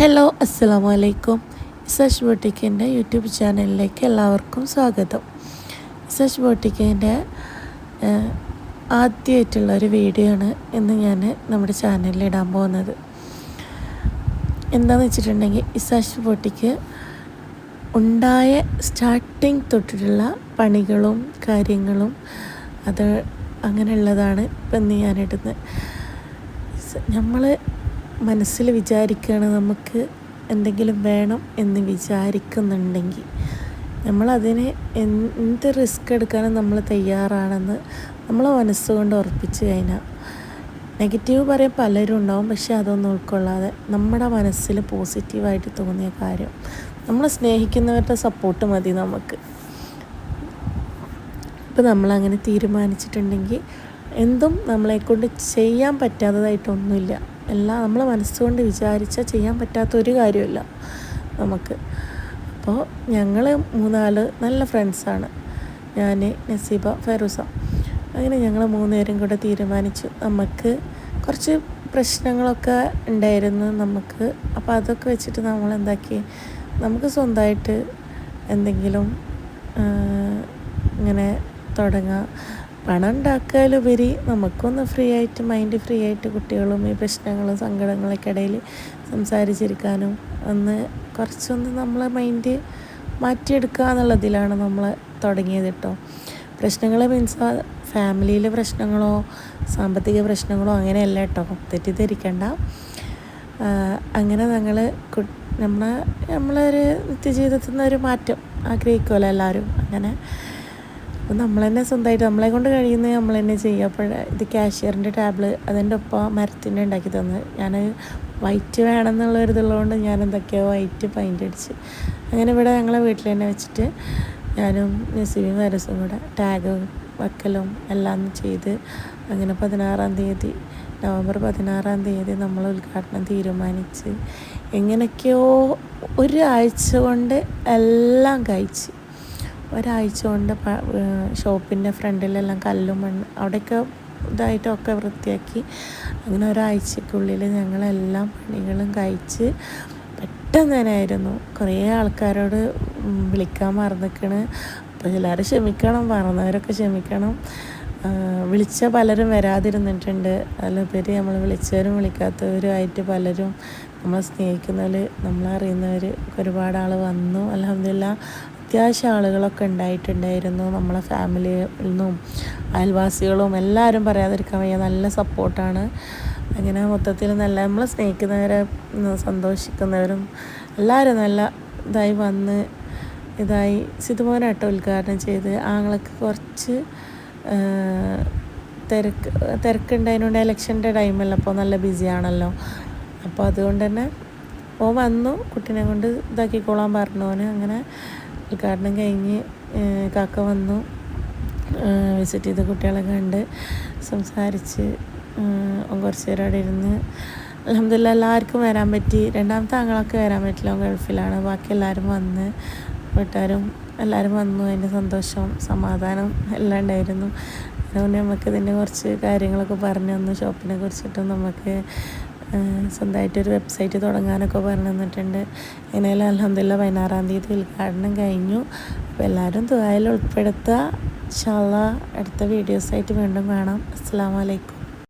Hello അസ്സലാമു അലൈക്കും ഇസഷ് ബോട്ടിക്കിന്റെ YouTube ചാനലിലേക്ക് എല്ലാവർക്കും സ്വാഗതം. ഇസാഷ് ബോട്ടിക്കിന്റെ ആദ്യമായിട്ടുള്ള ഒരു വീഡിയോ ആണ് ഇന്ന് ഞാൻ നമ്മുടെ ചാനലിൽ ഇടാൻ പോകുന്നത്. എന്താണെന്ന് വെച്ചിട്ടുണ്ടെങ്കിൽ ഇസാഷ് ബോട്ടിക്ക് ഉണ്ടായ സ്റ്റാർട്ടിങ് തൊട്ടിട്ടുള്ള പണികളും കാര്യങ്ങളും അത് അങ്ങനെയുള്ളതാണ് ഇപ്പം ഞാനിടുന്നത് നമ്മൾ മനസ്സിൽ വിചാരിക്കുകയാണ് നമുക്ക് എന്തെങ്കിലും വേണം എന്ന് വിചാരിക്കുന്നുണ്ടെങ്കിൽ. നമ്മളതിനെ എന്ത് റിസ്ക് എടുക്കാനും നമ്മൾ തയ്യാറാണെന്ന് നമ്മൾ മനസ്സുകൊണ്ട് ഉറപ്പിച്ച് കഴിഞ്ഞാൽ നെഗറ്റീവ് പറയാൻ പലരും ഉണ്ടാവും പക്ഷെ അതൊന്നും ഉൾക്കൊള്ളാതെ നമ്മുടെ മനസ്സിൽ പോസിറ്റീവായിട്ട് തോന്നിയ കാര്യം നമ്മൾ സ്നേഹിക്കുന്നവരുടെ സപ്പോർട്ട് മതി നമുക്ക്. ഇപ്പം നമ്മളങ്ങനെ തീരുമാനിച്ചിട്ടുണ്ടെങ്കിൽ എന്തും നമ്മളെക്കൊണ്ട് ചെയ്യാൻ പറ്റാത്തതായിട്ടൊന്നുമില്ല. എല്ലാം നമ്മൾ മനസ്സുകൊണ്ട് വിചാരിച്ചാൽ ചെയ്യാൻ പറ്റാത്ത ഒരു കാര്യമില്ല നമുക്ക്. അപ്പോൾ ഞങ്ങൾ മൂന്നാൾ നല്ല ഫ്രണ്ട്സാണ് ഞാൻ നസീബ ഫെറൂസ. അങ്ങനെ ഞങ്ങൾ മൂന്നുപേരും കൂടെ തീരുമാനിച്ചു. നമുക്ക് കുറച്ച് പ്രശ്നങ്ങളൊക്കെ ഉണ്ടായിരുന്നു നമുക്ക്. അപ്പോൾ അതൊക്കെ വെച്ചിട്ട് നമ്മൾ എന്താക്കി? നമുക്ക് സ്വന്തമായിട്ട് എന്തെങ്കിലും ഇങ്ങനെ തുടങ്ങാം. പണം ഉണ്ടാക്കാലുപരി നമുക്കൊന്ന് ഫ്രീ ആയിട്ട് മൈൻഡ് ഫ്രീ ആയിട്ട് കുട്ടികളും ഈ പ്രശ്നങ്ങളും സങ്കടങ്ങളൊക്കെ ഇടയിൽ സംസാരിച്ചിരിക്കാനും ഒന്ന് കുറച്ചൊന്ന് നമ്മളെ മൈൻഡ് മാറ്റിയെടുക്കുക എന്നുള്ളതിലാണ് നമ്മൾ തുടങ്ങിയത് കേട്ടോ. പ്രശ്നങ്ങൾ മീൻസ് ഫാമിലിയിലെ പ്രശ്നങ്ങളോ സാമ്പത്തിക പ്രശ്നങ്ങളോ അങ്ങനെയല്ല കേട്ടോ. തെറ്റിദ്ധരിക്കണ്ട. അങ്ങനെ ഞങ്ങൾ നമ്മളെ നമ്മളൊരു നിത്യജീവിതത്തിൽ നിന്നൊരു മാറ്റം ആഗ്രഹിക്കുമല്ലോ എല്ലാവരും. അങ്ങനെ അപ്പോൾ നമ്മൾ തന്നെ സ്വന്തമായിട്ട് നമ്മളെ കൊണ്ട് കഴിയുന്നത് നമ്മൾ തന്നെ ചെയ്യുക. അപ്പോൾ ഇത് കാഷ്യറിന്റെ ടാബ്ല് അതിന്റെ ഒപ്പം മരത്തിന്റെ ഉണ്ടാക്കി തന്ന്. ഞാൻ വൈറ്റ് വേണമെന്നുള്ള ഒരു ഇതുള്ളതുകൊണ്ട് ഞാൻ എന്തൊക്കെയോ വൈറ്റ് പെയിന്റ് അടിച്ച്. അങ്ങനെ ഇവിടെ ഞങ്ങളെ വീട്ടിൽ തന്നെ വെച്ചിട്ട് ഞാനും നസീബിയും വരസും കൂടെ ടാഗും വക്കലും എല്ലാം ചെയ്ത് അങ്ങനെ പതിനാറാം തീയതി നവംബർ പതിനാറാം തീയതി നമ്മൾ ഉദ്ഘാടനം തീരുമാനിച്ച് എങ്ങനെയൊക്കെയോ ഒരാഴ്ച കൊണ്ട് എല്ലാം കഴിച്ച്. ഒരാഴ്ച കൊണ്ട് ഷോപ്പിന്റെ ഫ്രണ്ടിലെല്ലാം കല്ലും മണ്ണ് അവിടെയൊക്കെ ഇതായിട്ടൊക്കെ വൃത്തിയാക്കി. അങ്ങനെ ഒരാഴ്ചക്കുള്ളിൽ ഞങ്ങളെല്ലാം പണികളും കഴിച്ച് പെട്ടെന്ന് തന്നെയായിരുന്നു കുറേ ആൾക്കാരോട് വിളിക്കാൻ മറന്നിക്കണ്. അപ്പോൾ എല്ലാവരും ക്ഷമിക്കണം പറഞ്ഞവരൊക്കെ ക്ഷമിക്കണം. വിളിച്ച പലരും വരാതിരുന്നിട്ടുണ്ട്. അതിലുപരി നമ്മൾ വിളിച്ചവരും വിളിക്കാത്തവരും ആയിട്ട് പലരും നമ്മളെ സ്നേഹിക്കുന്നവർ നമ്മളറിയുന്നവർ ഒരുപാട് ആൾ വന്നു. അലഹമില്ല അത്യാവശ്യം ആളുകളൊക്കെ ഉണ്ടായിട്ടുണ്ടായിരുന്നു. നമ്മളെ ഫാമിലിയിൽ നിന്നും അയൽവാസികളും എല്ലാവരും പറയാതിരിക്കാൻ വയ്യ. നല്ല സപ്പോർട്ടാണ് അങ്ങനെ മൊത്തത്തിൽ നല്ല നമ്മളെ സ്നേഹിക്കുന്നവരെ സന്തോഷിക്കുന്നവരും എല്ലാവരും നല്ല ഇതായി വന്ന് ഇതായി സിതുമോനായിട്ട് ഉദ്ഘാടനം ചെയ്ത്. ആങ്ങളൊക്കെ കുറച്ച് തിരക്ക് തിരക്കുണ്ടായതിനുണ്ട് ഇലക്ഷന്റെ ടൈമല്ല അപ്പോൾ നല്ല ബിസിയാണല്ലോ അപ്പോൾ അതുകൊണ്ട് തന്നെ ഓ വന്നു. കുട്ടീനെ കൊണ്ട് ഇതാക്കിക്കോളാൻ പറഞ്ഞോന് അങ്ങനെ ഉദ്ഘാടനം കഴിഞ്ഞ് കാക്ക വന്നു. വിസിറ്റ് ചെയ്ത കുട്ടികളെ കണ്ട് സംസാരിച്ച് കുറച്ച് നേരം അവിടെ ഇരുന്ന് അലഹമില്ല എല്ലാവർക്കും വരാൻ പറ്റി. രണ്ടാമത്തെ ആങ്ങളൊക്കെ വരാൻ പറ്റില്ല. ഗൾഫിലാണ്. ബാക്കി എല്ലാവരും വന്ന് വീട്ടുകാരും എല്ലാവരും വന്നു. അതിന്റെ സന്തോഷം സമാധാനം എല്ലാം ഉണ്ടായിരുന്നു. അതുകൊണ്ട് നമുക്ക് ഇതിന്റെ കുറച്ച് കാര്യങ്ങളൊക്കെ പറഞ്ഞു തന്നു. ഷോപ്പിനെ കുറിച്ചിട്ടും നമുക്ക് സ്വന്തമായിട്ടൊരു വെബ്സൈറ്റ് തുടങ്ങാനൊക്കെ പറഞ്ഞു തന്നിട്ടുണ്ട്. എങ്ങനെയാലും അലഹമില്ല പതിനാറാം തീയതി ഉദ്ഘാടനം കഴിഞ്ഞു. അപ്പോൾ എല്ലാവരും ദുബായിൽ ഉൾപ്പെടുത്തുക. ഇൻഷാല്ല അടുത്ത വീഡിയോസായിട്ട് വീണ്ടും കാണാം. അസ്സാം വലൈക്കും